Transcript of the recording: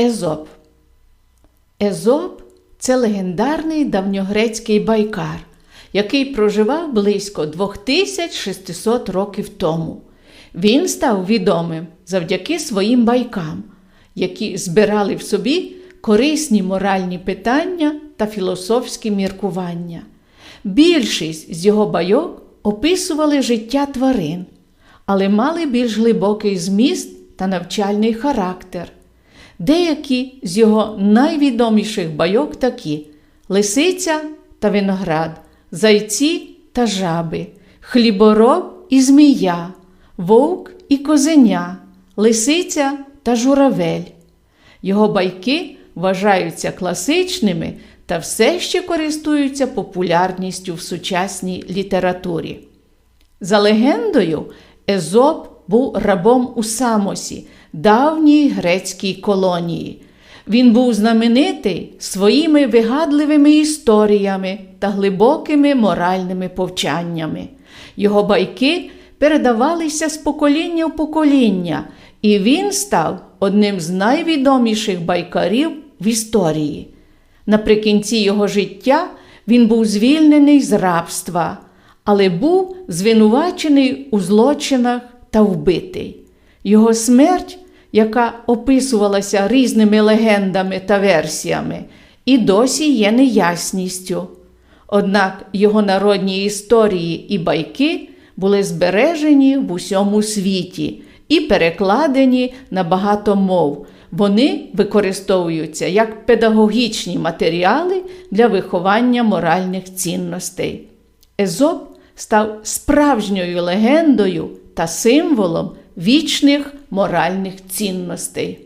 Езоп. Езоп це легендарний давньогрецький байкар, який проживав близько 2600 років тому. Він став відомим завдяки своїм байкам, які збирали в собі корисні моральні питання та філософські міркування. Більшість з його байок описували життя тварин, але мали більш глибокий зміст та навчальний характер. Деякі з його найвідоміших байок такі: лисиця та виноград, зайці та жаби, хлібороб і змія, вовк і козеня, лисиця та журавель. Його байки вважаються класичними та все ще користуються популярністю в сучасній літературі. За легендою, Езоп був рабом у Самосі, давній грецькій колонії. Він був знаменитий своїми вигадливими історіями та глибокими моральними повчаннями. Його байки передавалися з покоління в покоління, і він став одним з найвідоміших байкарів в історії. Наприкінці його життя він був звільнений з рабства, але був звинувачений у злочинах та вбитий. Його смерть, яка описувалася різними легендами та версіями, і досі є неясністю. Однак його народні історії і байки були збережені в усьому світі і перекладені на багато мов. Вони використовуються як педагогічні матеріали для виховання моральних цінностей. Езоп став справжньою легендою та символом вічних моральних цінностей.